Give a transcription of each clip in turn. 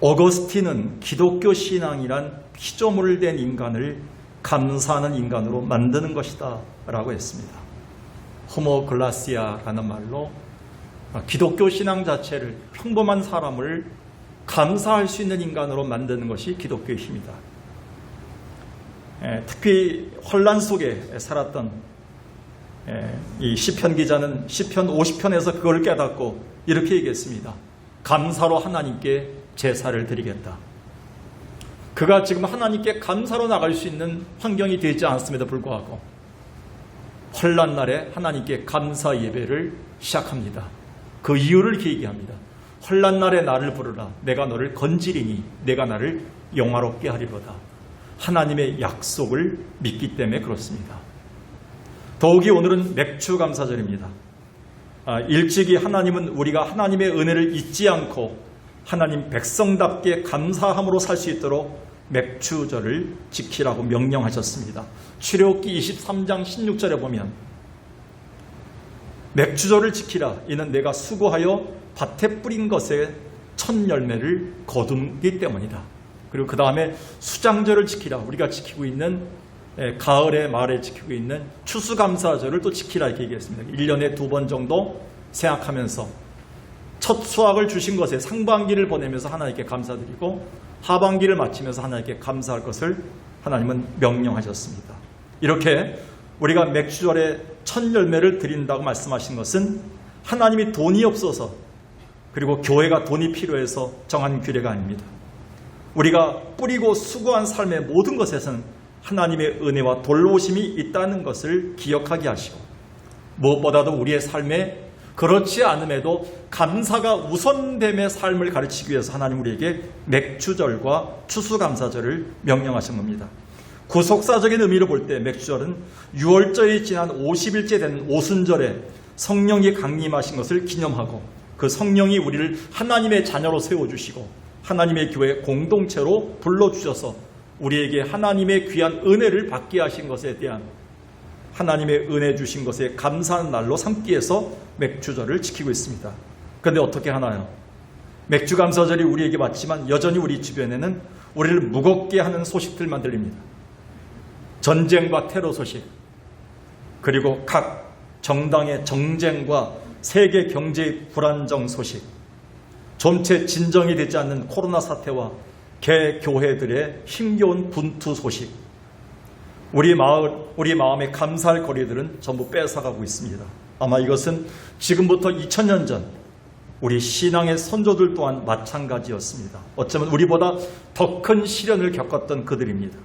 어거스틴은 기독교 신앙이란 피조물을 된 인간을 감사하는 인간으로 만드는 것이다 라고 했습니다. 호모글라시아라는 말로 기독교 신앙 자체를 평범한 사람을 감사할 수 있는 인간으로 만드는 것이 기독교의 힘이다. 예, 특히 혼란 속에 살았던 예, 이 시편 기자는 시편 50편에서 그걸 깨닫고 이렇게 얘기했습니다. 감사로 하나님께 제사를 드리겠다. 그가 지금 하나님께 감사로 나갈 수 있는 환경이 되지 않았음에도 불구하고 혼란 날에 하나님께 감사 예배를 시작합니다. 그 이유를 이렇게 얘기합니다. 혼란 날에 나를 부르라. 내가 너를 건지리니 내가 나를 영화롭게 하리로다. 하나님의 약속을 믿기 때문에 그렇습니다. 더욱이 오늘은 맥주 감사절입니다. 아, 일찍이 하나님은 우리가 하나님의 은혜를 잊지 않고 하나님 백성답게 감사함으로 살 수 있도록 맥주절을 지키라고 명령하셨습니다. 출애굽기 23장 16절에 보면 맥주절을 지키라 이는 내가 수고하여 밭에 뿌린 것에 첫 열매를 거두기 때문이다. 그리고 그 다음에 수장절을 지키라 우리가 지키고 있는 예, 가을에 말에 지키고 있는 추수감사절을 또 지키라 이렇게 얘기했습니다. 1년에 두 번 정도 생각하면서 첫 수확을 주신 것에 상반기를 보내면서 하나님께 감사드리고 하반기를 마치면서 하나님께 감사할 것을 하나님은 명령하셨습니다. 이렇게 우리가 맥주절에 첫 열매를 드린다고 말씀하신 것은 하나님이 돈이 없어서 그리고 교회가 돈이 필요해서 정한 규례가 아닙니다. 우리가 뿌리고 수고한 삶의 모든 것에서는 하나님의 은혜와 돌보심이 있다는 것을 기억하게 하시고 무엇보다도 우리의 삶에 그렇지 않음에도 감사가 우선됨의 삶을 가르치기 위해서 하나님 우리에게 맥주절과 추수감사절을 명령하신 겁니다. 구속사적인 의미로 볼 때 맥주절은 6월절이 지난 50일째 된 오순절에 성령이 강림하신 것을 기념하고 그 성령이 우리를 하나님의 자녀로 세워주시고 하나님의 교회 공동체로 불러주셔서 우리에게 하나님의 귀한 은혜를 받게 하신 것에 대한 하나님의 은혜 주신 것에 감사하는 날로 삼기 위해서 맥주절을 지키고 있습니다. 그런데 어떻게 하나요? 맥주 감사절이 우리에게 맞지만 여전히 우리 주변에는 우리를 무겁게 하는 소식들만 들립니다. 전쟁과 테러 소식, 그리고 각 정당의 정쟁과 세계 경제의 불안정 소식, 좀채 진정이 되지 않는 코로나 사태와 개교회들의 힘겨운 분투 소식, 우리 마을, 우리 마음의 감사할 거리들은 전부 뺏어가고 있습니다. 아마 이것은 지금부터 2000년 전 우리 신앙의 선조들 또한 마찬가지였습니다. 어쩌면 우리보다 더 큰 시련을 겪었던 그들입니다.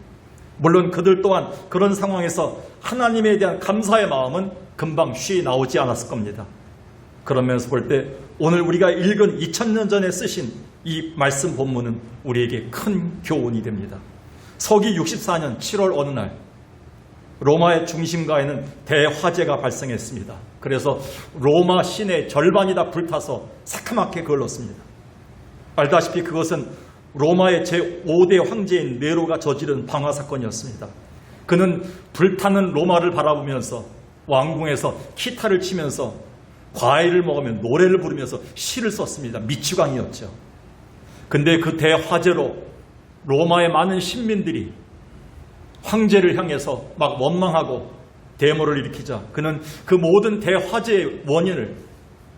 물론 그들 또한 그런 상황에서 하나님에 대한 감사의 마음은 금방 쉬 나오지 않았을 겁니다. 그런 면에서 볼 때 오늘 우리가 읽은 2000년 전에 쓰신 이 말씀 본문은 우리에게 큰 교훈이 됩니다. 서기 64년 7월 어느 날 로마의 중심가에는 대화재가 발생했습니다. 그래서 로마 시내 절반이 다 불타서 새카맣게 걸렀습니다. 알다시피 그것은 로마의 제5대 황제인 네로가 저지른 방화 사건이었습니다. 그는 불타는 로마를 바라보면서 왕궁에서 기타를 치면서 과일을 먹으며 노래를 부르면서 시를 썼습니다. 미치광이었죠. 근데 그 대화재로 로마의 많은 신민들이 황제를 향해서 막 원망하고 데모를 일으키자 그는 그 모든 대화재의 원인을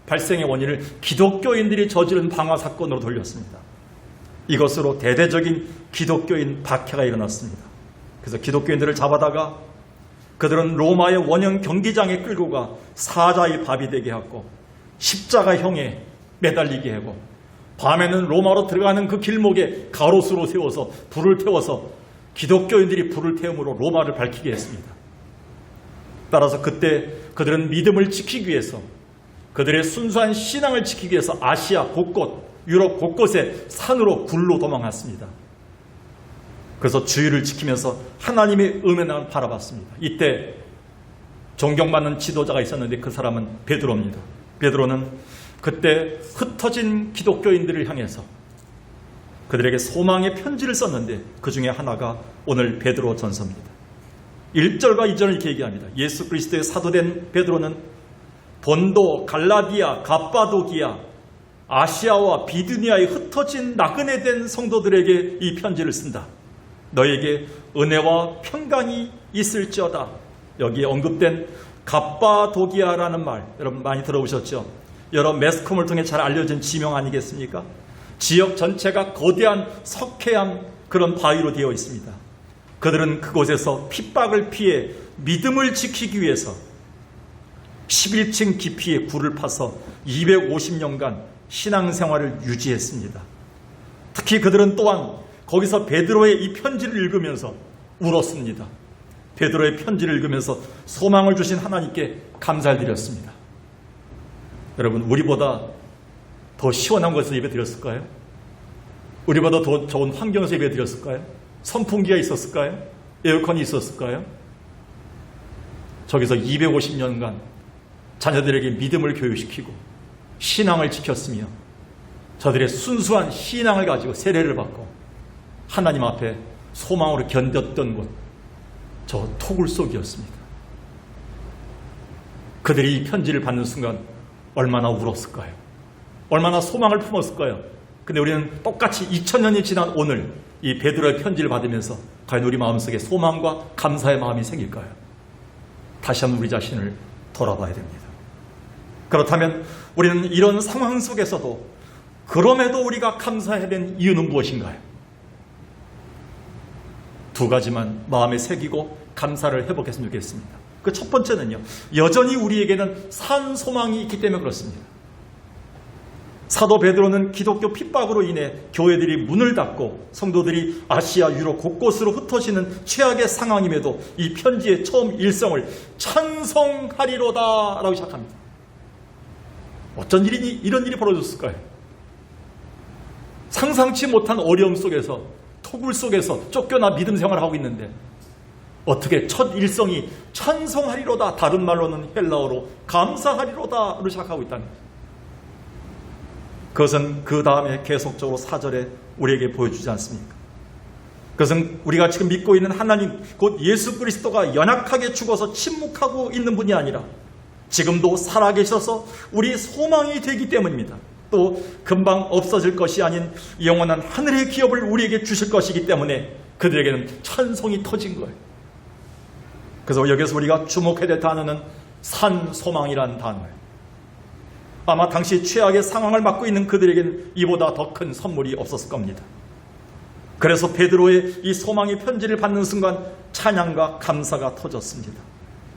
발생의 원인을 기독교인들이 저지른 방화 사건으로 돌렸습니다. 이것으로 대대적인 기독교인 박해가 일어났습니다. 그래서 기독교인들을 잡아다가 그들은 로마의 원형 경기장에 끌고 가 사자의 밥이 되게 하고 십자가형에 매달리게 하고 밤에는 로마로 들어가는 그 길목에 가로수로 세워서 불을 태워서 기독교인들이 불을 태움으로 로마를 밝히게 했습니다. 따라서 그때 그들은 믿음을 지키기 위해서 그들의 순수한 신앙을 지키기 위해서 아시아 곳곳, 유럽 곳곳에 산으로 굴로 도망갔습니다. 그래서 주의를 지키면서 하나님의 은혜만 바라봤습니다. 이때 존경받는 지도자가 있었는데 그 사람은 베드로입니다. 베드로는 그때 흩어진 기독교인들을 향해서 그들에게 소망의 편지를 썼는데 그 중에 하나가 오늘 베드로 전서입니다. 1절과 2절을 이렇게 얘기합니다. 예수 그리스도의 사도된 베드로는 본도, 갈라디아, 갑바도기아, 아시아와 비두니아에 흩어진 나그네 된 성도들에게 이 편지를 쓴다. 너에게 은혜와 평강이 있을지어다. 여기에 언급된 갑바도기아라는 말 여러분 많이 들어보셨죠? 여러 매스컴을 통해 잘 알려진 지명 아니겠습니까? 지역 전체가 거대한 석회암 그런 바위로 되어 있습니다. 그들은 그곳에서 핍박을 피해 믿음을 지키기 위해서 11층 깊이의 굴을 파서 250년간 신앙생활을 유지했습니다. 특히 그들은 또한 거기서 베드로의 이 편지를 읽으면서 울었습니다. 베드로의 편지를 읽으면서 소망을 주신 하나님께 감사를 드렸습니다. 여러분, 우리보다 더 시원한 곳에서 예배 드렸을까요? 우리보다 더 좋은 환경에서 예배 드렸을까요? 선풍기가 있었을까요? 에어컨이 있었을까요? 저기서 250년간 자녀들에게 믿음을 교육시키고 신앙을 지켰으며 저들의 순수한 신앙을 가지고 세례를 받고 하나님 앞에 소망으로 견뎠던 곳, 저 토굴 속이었습니다. 그들이 이 편지를 받는 순간 얼마나 울었을까요? 얼마나 소망을 품었을까요? 근데 우리는 똑같이 2000년이 지난 오늘 이 베드로의 편지를 받으면서 과연 우리 마음속에 소망과 감사의 마음이 생길까요? 다시 한번 우리 자신을 돌아봐야 됩니다. 그렇다면 우리는 이런 상황 속에서도 그럼에도 우리가 감사해야 되는 이유는 무엇인가요? 두 가지만 마음에 새기고 감사를 해보겠으면 좋겠습니다. 그 첫 번째는요, 여전히 우리에게는 산 소망이 있기 때문에 그렇습니다. 사도 베드로는 기독교 핍박으로 인해 교회들이 문을 닫고 성도들이 아시아, 유럽 곳곳으로 흩어지는 최악의 상황임에도 이 편지의 처음 일성을 찬성하리로다라고 시작합니다. 어쩐 일이니 이런 일이 벌어졌을까요? 상상치 못한 어려움 속에서 토굴 속에서 쫓겨나 믿음 생활을 하고 있는데 어떻게 첫 일성이 찬송하리로다 다른 말로는 헬라어로 감사하리로다로 시작하고 있다는 거죠. 그것은 그 다음에 계속적으로 사절에 우리에게 보여주지 않습니까? 그것은 우리가 지금 믿고 있는 하나님 곧 예수 그리스도가 연약하게 죽어서 침묵하고 있는 분이 아니라 지금도 살아계셔서 우리 소망이 되기 때문입니다. 또 금방 없어질 것이 아닌 영원한 하늘의 기업을 우리에게 주실 것이기 때문에 그들에게는 찬송이 터진 거예요. 그래서 여기서 우리가 주목해야 될 단어는 산 소망이라는 단어예요. 아마 당시 최악의 상황을 맞고 있는 그들에게는 이보다 더 큰 선물이 없었을 겁니다. 그래서 베드로의 이 소망의 편지를 받는 순간 찬양과 감사가 터졌습니다.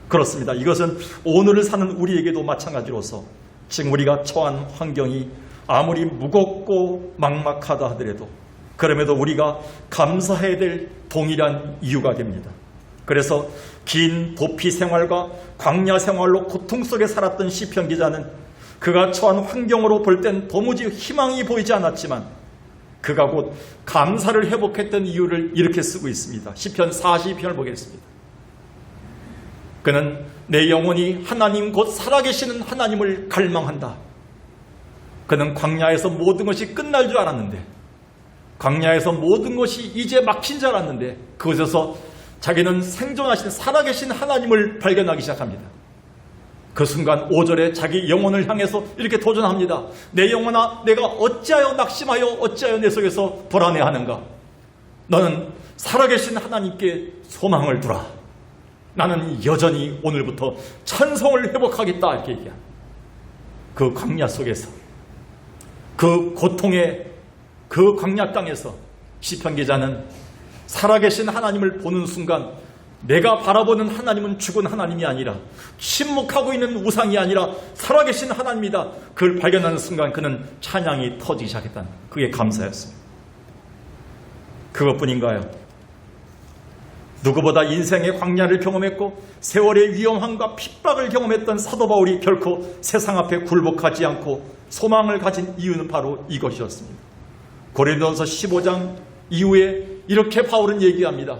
그렇습니다. 이것은 오늘을 사는 우리에게도 마찬가지로서 지금 우리가 처한 환경이 아무리 무겁고 막막하다 하더라도 그럼에도 우리가 감사해야 될 동일한 이유가 됩니다. 그래서 긴 도피 생활과 광야 생활로 고통 속에 살았던 시편 기자는 그가 처한 환경으로 볼 땐 도무지 희망이 보이지 않았지만 그가 곧 감사를 회복했던 이유를 이렇게 쓰고 있습니다. 시편 40편을 보겠습니다. 그는 내 영혼이 하나님 곧 살아계시는 하나님을 갈망한다. 그는 광야에서 모든 것이 끝날 줄 알았는데 광야에서 모든 것이 이제 막힌 줄 알았는데 그곳에서 자기는 생존하신 살아계신 하나님을 발견하기 시작합니다. 그 순간 5절에 자기 영혼을 향해서 이렇게 도전합니다. 내 영혼아 내가 어찌하여 낙심하여 어찌하여 내 속에서 불안해하는가? 너는 살아계신 하나님께 소망을 두라. 나는 여전히 오늘부터 찬송을 회복하겠다 이렇게 얘기한 그 광야 속에서 그 고통의 그 광야 땅에서 시편 기자는 살아계신 하나님을 보는 순간 내가 바라보는 하나님은 죽은 하나님이 아니라 침묵하고 있는 우상이 아니라 살아계신 하나님이다. 그걸 발견하는 순간 그는 찬양이 터지기 시작했다는 그게 감사였습니다. 그것뿐인가요? 누구보다 인생의 광야를 경험했고 세월의 위험함과 핍박을 경험했던 사도 바울이 결코 세상 앞에 굴복하지 않고 소망을 가진 이유는 바로 이것이었습니다. 고린도서 15장 이후에 이렇게 바울은 얘기합니다.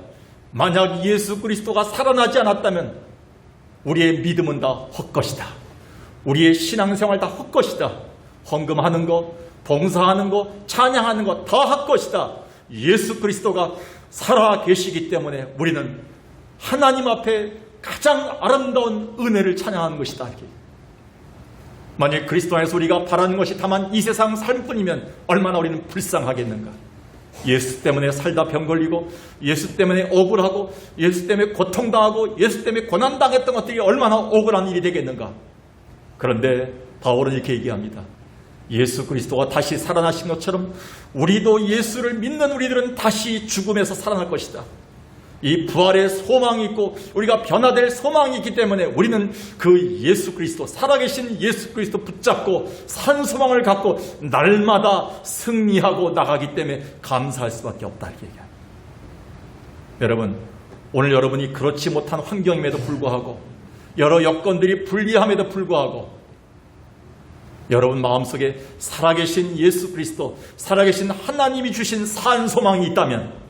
만약 예수 그리스도가 살아나지 않았다면 우리의 믿음은 다 헛것이다. 우리의 신앙생활 다 헛것이다. 헌금하는 거, 봉사하는 거, 찬양하는 거 다 헛것이다. 예수 그리스도가 살아 계시기 때문에 우리는 하나님 앞에 가장 아름다운 은혜를 찬양하는 것이다. 만약 그리스도 안에서 우리가 바라는 것이 다만 이 세상 삶뿐이면 얼마나 우리는 불쌍하겠는가. 예수 때문에 살다 병 걸리고 예수 때문에 억울하고 예수 때문에 고통당하고 예수 때문에 고난당했던 것들이 얼마나 억울한 일이 되겠는가. 그런데 바울은 이렇게 얘기합니다. 예수 그리스도가 다시 살아나신 것처럼 우리도 예수를 믿는 우리들은 다시 죽음에서 살아날 것이다. 이 부활의 소망이 있고 우리가 변화될 소망이 있기 때문에 우리는 그 예수 그리스도 살아계신 예수 그리스도 붙잡고 산 소망을 갖고 날마다 승리하고 나가기 때문에 감사할 수밖에 없다 이렇게 얘기합니다. 여러분 오늘 여러분이 그렇지 못한 환경임에도 불구하고 여러 여건들이 불리함에도 불구하고 여러분 마음속에 살아계신 예수 그리스도 살아계신 하나님이 주신 산 소망이 있다면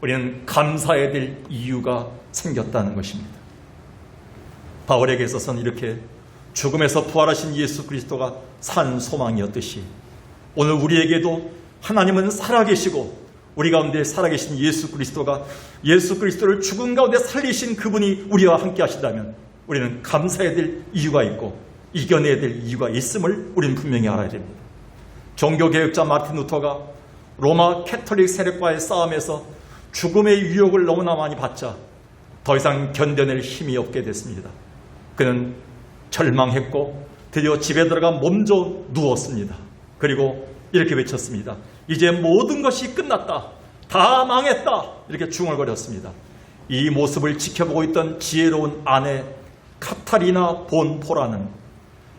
우리는 감사해야 될 이유가 생겼다는 것입니다. 바울에게 있어서는 이렇게 죽음에서 부활하신 예수 그리스도가 산 소망이었듯이 오늘 우리에게도 하나님은 살아계시고 우리 가운데 살아계신 예수 그리스도가 예수 그리스도를 죽음 가운데 살리신 그분이 우리와 함께 하신다면 우리는 감사해야 될 이유가 있고 이겨내야 될 이유가 있음을 우리는 분명히 알아야 됩니다. 종교개혁자 마틴 루터가 로마 캐톨릭 세력과의 싸움에서 죽음의 유혹을 너무나 많이 받자 더 이상 견뎌낼 힘이 없게 됐습니다. 그는 절망했고 드디어 집에 들어가 몸져 누웠습니다. 그리고 이렇게 외쳤습니다. 이제 모든 것이 끝났다. 다 망했다. 이렇게 중얼거렸습니다. 이 모습을 지켜보고 있던 지혜로운 아내 카타리나 본 포라는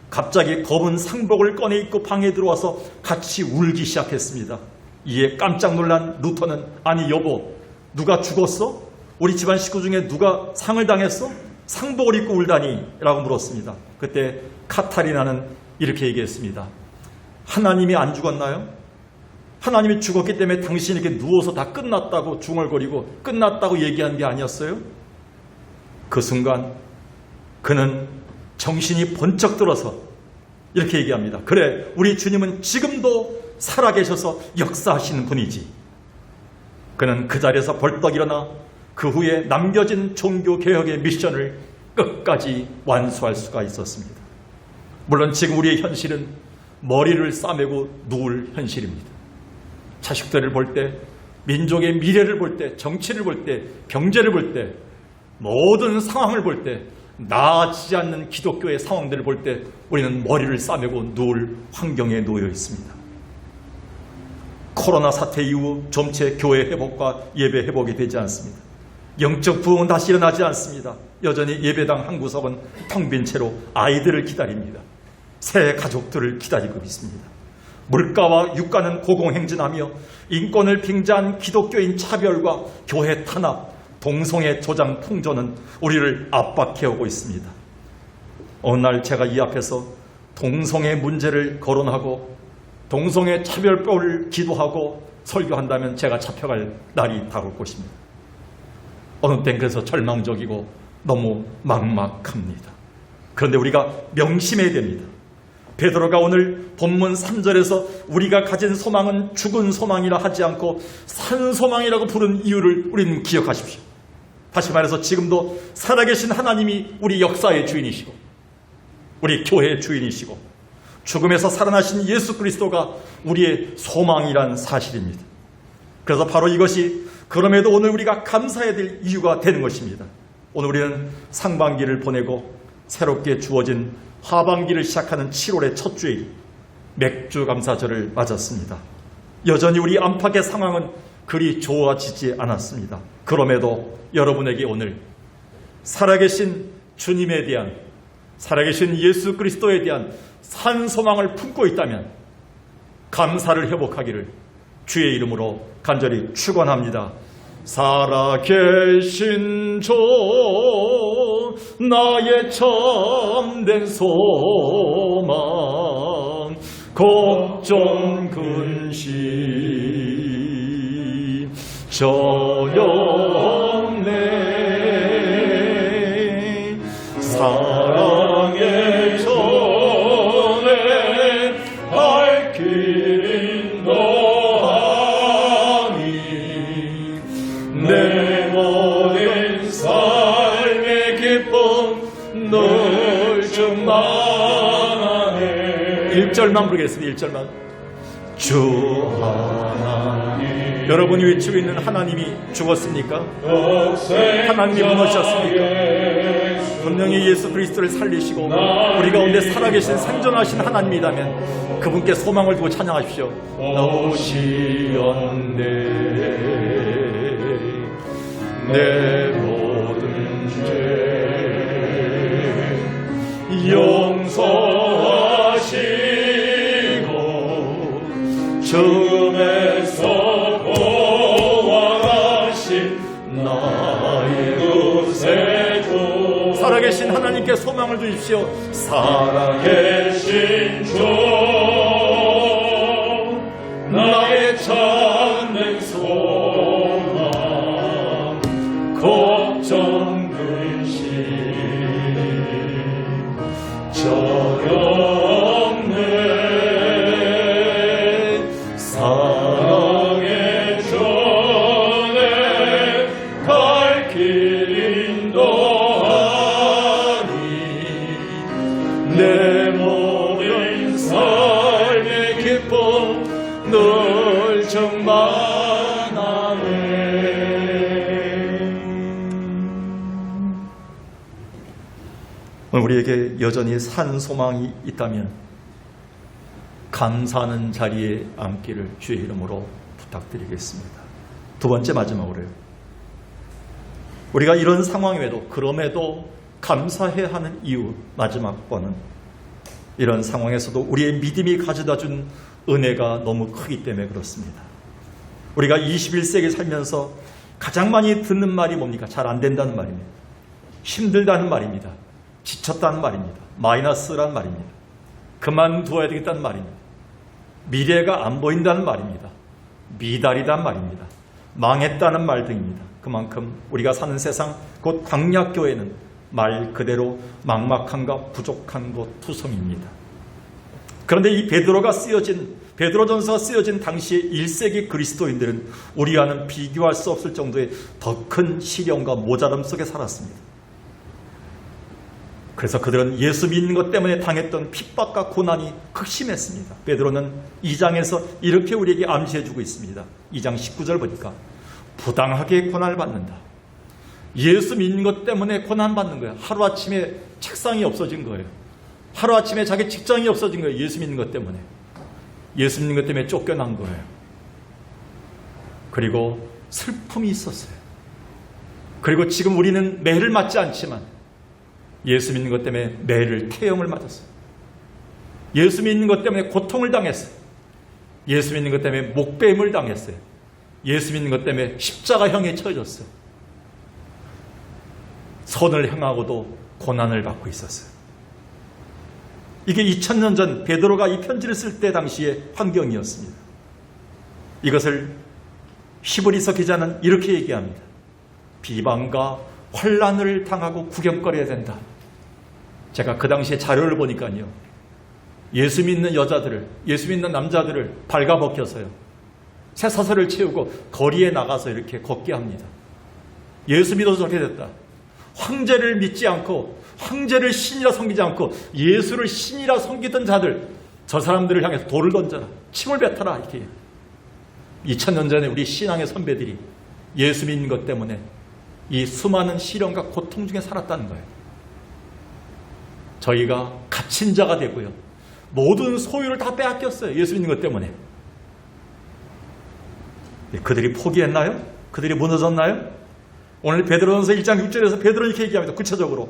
갑자기 검은 상복을 꺼내 입고 방에 들어와서 같이 울기 시작했습니다. 이에 깜짝 놀란 루터는 아니 여보 누가 죽었어? 우리 집안 식구 중에 누가 상을 당했어? 상복을 입고 울다니 라고 물었습니다. 그때 카타리나는 이렇게 얘기했습니다. 하나님이 안 죽었나요? 하나님이 죽었기 때문에 당신이 이렇게 누워서 다 끝났다고 중얼거리고 끝났다고 얘기한 게 아니었어요? 그 순간 그는 정신이 번쩍 들어서 이렇게 얘기합니다. 그래, 우리 주님은 지금도 살아계셔서 역사하시는 분이지. 그는 그 자리에서 벌떡 일어나 그 후에 남겨진 종교개혁의 미션을 끝까지 완수할 수가 있었습니다. 물론 지금 우리의 현실은 머리를 싸매고 누울 현실입니다. 자식들을 볼 때, 민족의 미래를 볼 때, 정치를 볼 때, 경제를 볼 때, 모든 상황을 볼 때, 나아지지 않는 기독교의 상황들을 볼 때 우리는 머리를 싸매고 누울 환경에 놓여 있습니다. 코로나 사태 이후 점체 교회 회복과 예배 회복이 되지 않습니다. 영적 부흥은 다시 일어나지 않습니다. 여전히 예배당 한 구석은 텅 빈 채로 아이들을 기다립니다. 새 가족들을 기다리고 있습니다. 물가와 유가는 고공행진하며 인권을 빙자한 기독교인 차별과 교회 탄압, 동성애 조장 풍조는 우리를 압박해오고 있습니다. 어느 날 제가 이 앞에서 동성애 문제를 거론하고 동성애 차별법을 기도하고 설교한다면 제가 잡혀갈 날이 다가올 것입니다. 어느 땐 그래서 절망적이고 너무 막막합니다. 그런데 우리가 명심해야 됩니다. 베드로가 오늘 본문 3절에서 우리가 가진 소망은 죽은 소망이라 하지 않고 산 소망이라고 부른 이유를 우리는 기억하십시오. 다시 말해서 지금도 살아계신 하나님이 우리 역사의 주인이시고 우리 교회의 주인이시고 죽음에서 살아나신 예수 그리스도가 우리의 소망이란 사실입니다. 그래서 바로 이것이 그럼에도 오늘 우리가 감사해야 될 이유가 되는 것입니다. 오늘 우리는 상반기를 보내고 새롭게 주어진 하반기를 시작하는 7월의 첫 주일 맥주 감사절을 맞았습니다. 여전히 우리 안팎의 상황은 그리 좋아지지 않았습니다. 그럼에도 여러분에게 오늘 살아계신 주님에 대한 살아계신 예수 그리스도에 대한 산 소망을 품고 있다면 감사를 회복하기를 주의 이름으로 간절히 축원합니다. 살아계신 주 나의 참된 소망 걱정 근심 저영 1절만 부르겠습니다. 1절만. 주 하나님. 여러분이 외치고 있는 하나님이 죽었습니까? 하나님이 무너지셨습니까? 분명히 예수 그리스도를 살리시고 우리 가운데 살아계신 생존하신 하나님이라면 그분께 소망을 두고 찬양하십시오. 나오시었네 내 소망을 두십시오. 살아계신 주 내 모든 삶의 기쁨 늘 충만하네 우리에게 여전히 산 소망이 있다면 감사하는 자리에 앉기를 주의 이름으로 부탁드리겠습니다. 두 번째 마지막으로요. 우리가 이런 상황임에도 그럼에도 감사해야 하는 이유 마지막 번은 이런 상황에서도 우리의 믿음이 가져다 준 은혜가 너무 크기 때문에 그렇습니다. 우리가 21세기 살면서 가장 많이 듣는 말이 뭡니까? 잘 안 된다는 말입니다. 힘들다는 말입니다. 지쳤다는 말입니다. 마이너스란 말입니다. 그만두어야 되겠다는 말입니다. 미래가 안 보인다는 말입니다. 미달이란 말입니다. 망했다는 말 등입니다. 그만큼 우리가 사는 세상 곧 광약교회는 말 그대로 막막함과 부족한 것 투성입니다. 그런데 이 베드로가 쓰여진 베드로전서가 쓰여진 당시의 1세기 그리스도인들은 우리와는 비교할 수 없을 정도의 더 큰 시련과 모자람 속에 살았습니다. 그래서 그들은 예수 믿는 것 때문에 당했던 핍박과 고난이 극심했습니다. 베드로는 2장에서 이렇게 우리에게 암시해주고 있습니다. 2장 19절 보니까 부당하게 고난을 받는다. 예수 믿는 것 때문에 고난받는 거예요. 하루아침에 책상이 없어진 거예요. 하루아침에 자기 직장이 없어진 거예요. 예수 믿는 것 때문에. 예수 믿는 것 때문에 쫓겨난 거예요. 그리고 슬픔이 있었어요. 그리고 지금 우리는 매를 맞지 않지만 예수 믿는 것 때문에 매를 태형을 맞았어요. 예수 믿는 것 때문에 고통을 당했어요. 예수 믿는 것 때문에 목뱀을 당했어요. 예수 믿는 것 때문에 십자가형에 처해졌어요. 선을 행하고도 고난을 받고 있었어요. 이게 2000년 전 베드로가 이 편지를 쓸 때 당시의 환경이었습니다. 이것을 히브리서 기자는 이렇게 얘기합니다. 비방과 환란을 당하고 구경거려야 된다. 제가 그 당시에 자료를 보니까요. 예수 믿는 여자들을, 예수 믿는 남자들을 발가벗겨서요. 새사슬을 채우고 거리에 나가서 이렇게 걷게 합니다. 예수 믿어서 저렇게 됐다. 황제를 믿지 않고 황제를 신이라 섬기지 않고 예수를 신이라 섬기던 자들 저 사람들을 향해서 돌을 던져라. 침을 뱉어라. 이렇게. 2000년 전에 우리 신앙의 선배들이 예수 믿는 것 때문에 이 수많은 시련과 고통 중에 살았다는 거예요. 저희가 갇힌 자가 되고요. 모든 소유를 다 빼앗겼어요. 예수 믿는 것 때문에. 그들이 포기했나요? 그들이 무너졌나요? 오늘 베드로전서 1장 6절에서 베드로 이렇게 얘기합니다. 구체적으로.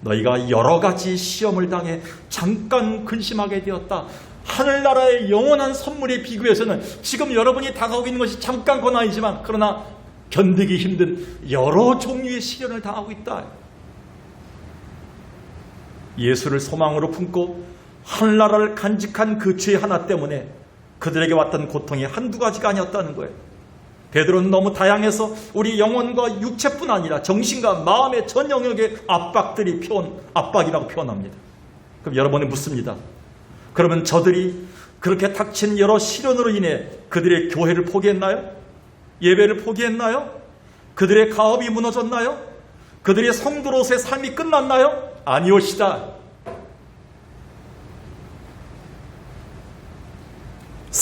너희가 여러 가지 시험을 당해 잠깐 근심하게 되었다. 하늘나라의 영원한 선물에 비교해서는 지금 여러분이 당하고 있는 것이 잠깐 고난이지만 그러나 견디기 힘든 여러 종류의 시련을 당하고 있다. 예수를 소망으로 품고 하늘나라를 간직한 그 죄 하나 때문에 그들에게 왔던 고통이 한두 가지가 아니었다는 거예요. 베드로는 너무 다양해서 우리 영혼과 육체뿐 아니라 정신과 마음의 전 영역의 압박들이 표현, 압박이라고 표현합니다. 그럼 여러분이 묻습니다. 그러면 저들이 그렇게 닥친 여러 시련으로 인해 그들의 교회를 포기했나요? 예배를 포기했나요? 그들의 가업이 무너졌나요? 그들의 성도로서의 삶이 끝났나요? 아니오시다.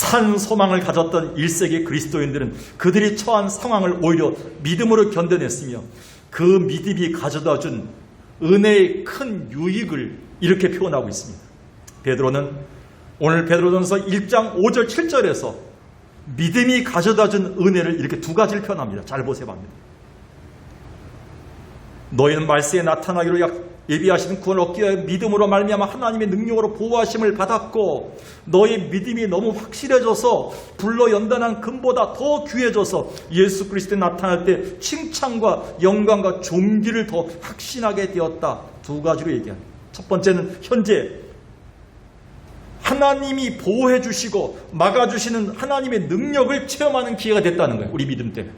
산 소망을 가졌던 1세기 그리스도인들은 그들이 처한 상황을 오히려 믿음으로 견뎌냈으며 그 믿음이 가져다 준 은혜의 큰 유익을 이렇게 표현하고 있습니다. 베드로는 오늘 베드로전서 1장 5절 7절에서 믿음이 가져다 준 은혜를 이렇게 두 가지를 표현합니다. 잘 보세요. 너희는 말세에 나타나기로 약 예비하시는 구원을 얻기 위하여 믿음으로 말미암아 하나님의 능력으로 보호하심을 받았고 너희 믿음이 너무 확실해져서 불러 연단한 금보다 더 귀해져서 예수 그리스도에 나타날 때 칭찬과 영광과 존귀를 더 확신하게 되었다. 두 가지로 얘기합니다. 첫 번째는 현재 하나님이 보호해 주시고 막아 주시는 하나님의 능력을 체험하는 기회가 됐다는 거예요. 우리 믿음 때문에.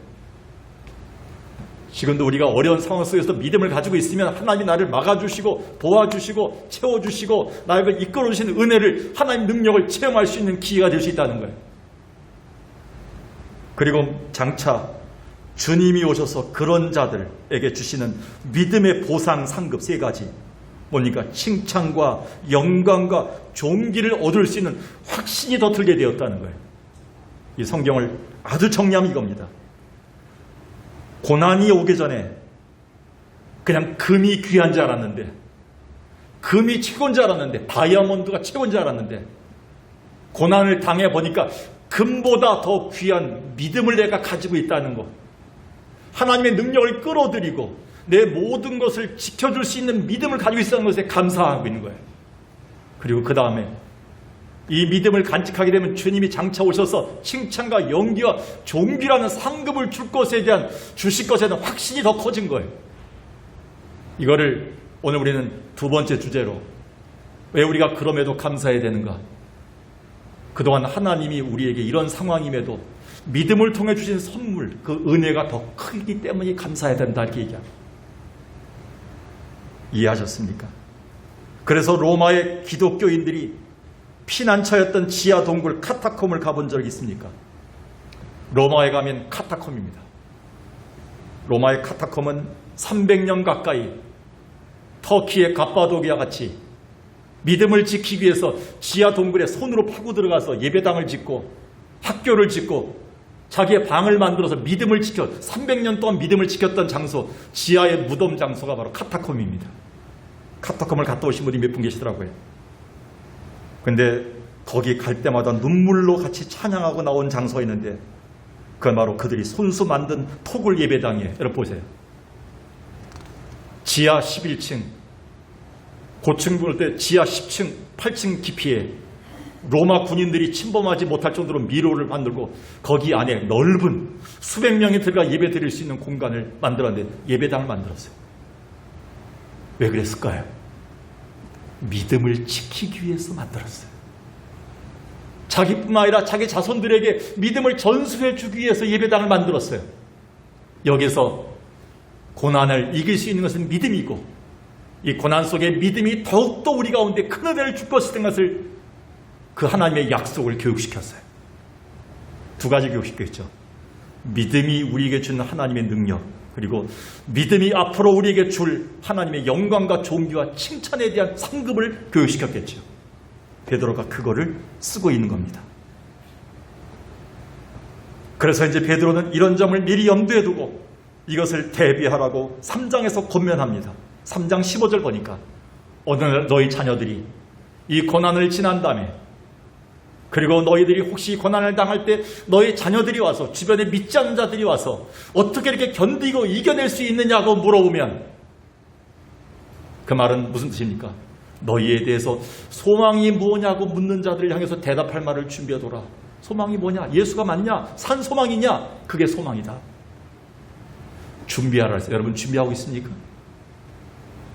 지금도 우리가 어려운 상황 속에서 믿음을 가지고 있으면 하나님이 나를 막아주시고 도와주시고 채워주시고 나를 이끌어주시는 은혜를 하나님 능력을 체험할 수 있는 기회가 될 수 있다는 거예요. 그리고 장차 주님이 오셔서 그런 자들에게 주시는 믿음의 보상 상급 세 가지 뭡니까? 칭찬과 영광과 존귀를 얻을 수 있는 확신이 더 들게 되었다는 거예요. 이 성경을 아주 정리하면 이겁니다. 고난이 오기 전에 그냥 금이 귀한 줄 알았는데 금이 최고인 줄 알았는데 다이아몬드가 최고인 줄 알았는데 고난을 당해 보니까 금보다 더 귀한 믿음을 내가 가지고 있다는 것 하나님의 능력을 끌어들이고 내 모든 것을 지켜줄 수 있는 믿음을 가지고 있다는 것에 감사하고 있는 거예요. 그리고 그 다음에 이 믿음을 간직하게 되면 주님이 장차 오셔서 칭찬과 연기와 종기라는 상급을 줄 것에 대한 주실 것에 대한 확신이 더 커진 거예요. 이거를 오늘 우리는 두 번째 주제로 왜 우리가 그럼에도 감사해야 되는가? 그동안 하나님이 우리에게 이런 상황임에도 믿음을 통해 주신 선물, 그 은혜가 더 크기 때문에 감사해야 된다 이렇게 얘기합니다. 이해하셨습니까? 그래서 로마의 기독교인들이 피난처였던 지하 동굴 카타콤을 가본 적 있습니까? 로마에 가면 카타콤입니다. 로마의 카타콤은 300년 가까이 터키의 갑바도기와 같이 믿음을 지키기 위해서 지하 동굴에 손으로 파고 들어가서 예배당을 짓고 학교를 짓고 자기의 방을 만들어서 믿음을 지켜 300년 동안 믿음을 지켰던 장소 지하의 무덤 장소가 바로 카타콤입니다. 카타콤을 갔다 오신 분이 몇 분 계시더라고요. 근데 거기 갈 때마다 눈물로 같이 찬양하고 나온 장소가 있는데 그건 바로 그들이 손수 만든 토굴 예배당이에요. 여러분 보세요. 지하 11층, 고층 볼때 지하 10층, 8층 깊이에 로마 군인들이 침범하지 못할 정도로 미로를 만들고 거기 안에 넓은 수백 명이 들어가 예배 드릴 수 있는 공간을 만들었는데 예배당을 만들었어요. 왜 그랬을까요? 믿음을 지키기 위해서 만들었어요. 자기뿐만 아니라 자기 자손들에게 믿음을 전수해 주기 위해서 예배당을 만들었어요. 여기서 고난을 이길 수 있는 것은 믿음이고 이 고난 속에 믿음이 더욱더 우리 가운데 큰 은혜를 줄 것이라는 것을 그 하나님의 약속을 교육시켰어요. 두 가지 교육시켰죠. 믿음이 우리에게 주는 하나님의 능력 그리고 믿음이 앞으로 우리에게 줄 하나님의 영광과 존귀와 칭찬에 대한 상급을 교육시켰겠죠. 베드로가 그거를 쓰고 있는 겁니다. 그래서 이제 베드로는 이런 점을 미리 염두에 두고 이것을 대비하라고 3장에서 권면합니다. 3장 15절 보니까 오늘 너희 자녀들이 이 고난을 지난 다음에 그리고 너희들이 혹시 고난을 당할 때 너희 자녀들이 와서 주변에 믿지 않는 자들이 와서 어떻게 이렇게 견디고 이겨낼 수 있느냐고 물어보면 그 말은 무슨 뜻입니까? 너희에 대해서 소망이 뭐냐고 묻는 자들을 향해서 대답할 말을 준비하더라. 소망이 뭐냐? 예수가 맞냐? 산 소망이냐? 그게 소망이다. 준비하라 했어요. 여러분 준비하고 있습니까?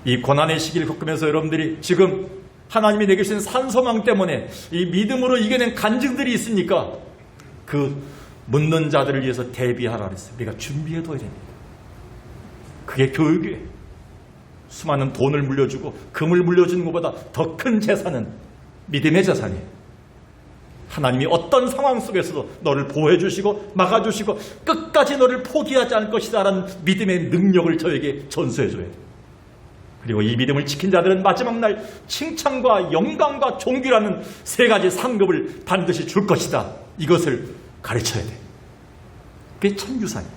이 고난의 시기를 겪으면서 여러분들이 지금 하나님이 내게 주신 산소망 때문에 이 믿음으로 이겨낸 간증들이 있으니까 그 묻는 자들을 위해서 대비하라 그랬어요. 우리가 준비해둬야 됩니다. 그게 교육이에요. 수많은 돈을 물려주고 금을 물려주는 것보다 더 큰 재산은 믿음의 재산이에요. 하나님이 어떤 상황 속에서도 너를 보호해 주시고 막아 주시고 끝까지 너를 포기하지 않을 것이다라는 믿음의 능력을 저에게 전수해 줘야 돼요. 그리고 이 믿음을 지킨 자들은 마지막 날 칭찬과 영광과 존귀라는 세 가지 상급을 반드시 줄 것이다. 이것을 가르쳐야 돼. 그게 참 유산이에요.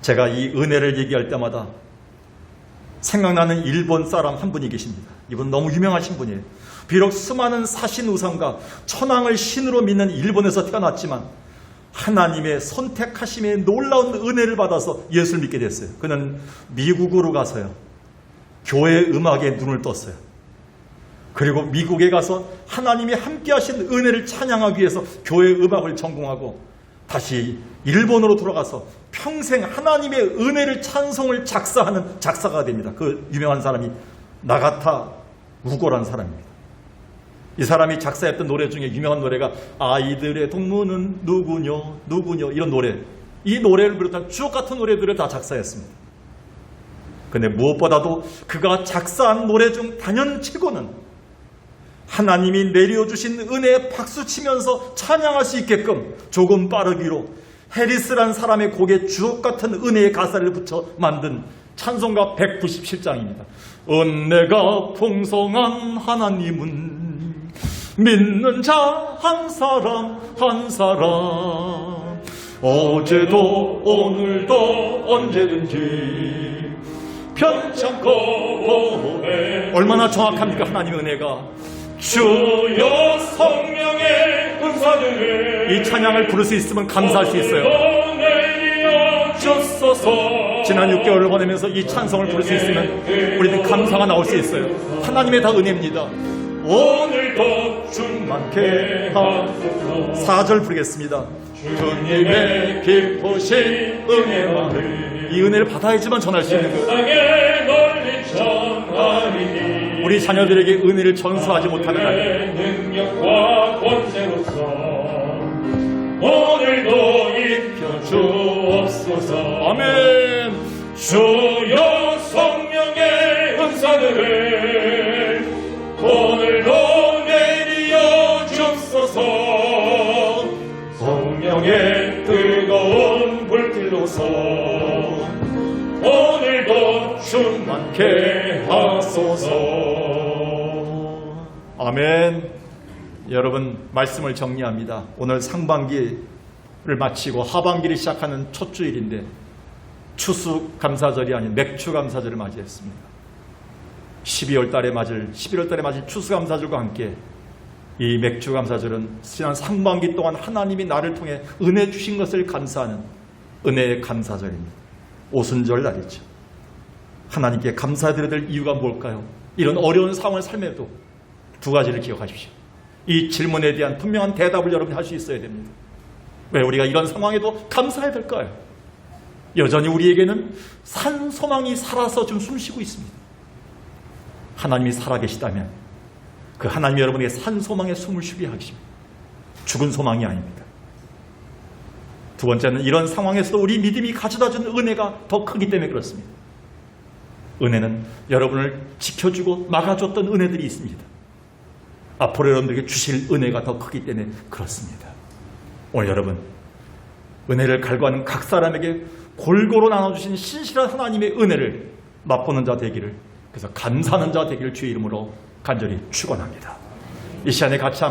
제가 이 은혜를 얘기할 때마다 생각나는 일본 사람 한 분이 계십니다. 이분 너무 유명하신 분이에요. 비록 수많은 사신 우상과 천황을 신으로 믿는 일본에서 태어났지만 하나님의 선택하심에 놀라운 은혜를 받아서 예수를 믿게 됐어요. 그는 미국으로 가서요. 교회 음악에 눈을 떴어요. 그리고 미국에 가서 하나님이 함께 하신 은혜를 찬양하기 위해서 교회 음악을 전공하고 다시 일본으로 돌아가서 평생 하나님의 은혜를 찬송을 작사하는 작사가 됩니다. 그 유명한 사람이 나가타 우고라는 사람입니다. 이 사람이 작사했던 노래 중에 유명한 노래가 아이들의 동무는 누구뇨 누구뇨 이런 노래 이 노래를 비롯한 주옥 같은 노래들을 다 작사했습니다. 근데 무엇보다도 그가 작사한 노래 중 단연 최고는 하나님이 내려주신 은혜에 박수치면서 찬양할 수 있게끔 조금 빠르기로 해리스란 사람의 곡에 주옥 같은 은혜의 가사를 붙여 만든 찬송가 197장입니다. 은혜가 풍성한 하나님은 믿는 자 한 사람 한 사람. 어제도 오늘도 언제든지 편찮고 얼마나 정확합니까 하나님의 은혜가? 주여 성령의 은사들을 이 찬양을 부를 수 있으면 감사할 수 있어요. 지난 6개월을 보내면서 이 찬송을 부를 수 있으면 우리는 감사가 나올 수 있어요. 하나님의 다 은혜입니다 오늘도 충만케 하소서. 4절 부르겠습니다. 주님의 기쁘신 은혜만을 이 은혜를 받아야지만 전할 수 있는 거예요 우리 자녀들에게 은혜를 전수하지 못하는 날 능력과 권세로서 오늘도 입혀 주옵소서. 아멘. 주여 성령의 은사들을 충만케 하소서 아멘. 여러분 말씀을 정리합니다. 오늘 상반기를 마치고 하반기를 시작하는 첫 주일인데 추수 감사절이 아닌 맥추 감사절을 맞이했습니다. 12월 달에 맞을 11월 달에 맞을 추수 감사절과 함께 이 맥주 감사절은 지난 상반기 동안 하나님이 나를 통해 은혜 주신 것을 감사하는 은혜의 감사절입니다. 오순절 날이죠. 하나님께 감사드려야 될 이유가 뭘까요? 이런 어려운 상황을 삶에도 두 가지를 기억하십시오. 이 질문에 대한 분명한 대답을 여러분이 할 수 있어야 됩니다. 왜 우리가 이런 상황에도 감사해야 될까요? 여전히 우리에게는 산 소망이 살아서 좀 숨쉬고 있습니다. 하나님이 살아계시다면 그 하나님이 여러분에게 산 소망에 숨을 쉬게 하십니다. 죽은 소망이 아닙니다. 두 번째는 이런 상황에서 우리 믿음이 가져다 준 은혜가 더 크기 때문에 그렇습니다. 은혜는 여러분을 지켜주고 막아줬던 은혜들이 있습니다. 앞으로 여러분들에게 주실 은혜가 더 크기 때문에 그렇습니다. 오늘 여러분, 은혜를 갈구하는 각 사람에게 골고루 나눠주신 신실한 하나님의 은혜를 맛보는 자 되기를, 그래서 감사하는 자 되기를 주의 이름으로 간절히 축원합니다. 이 시간에 같이 한번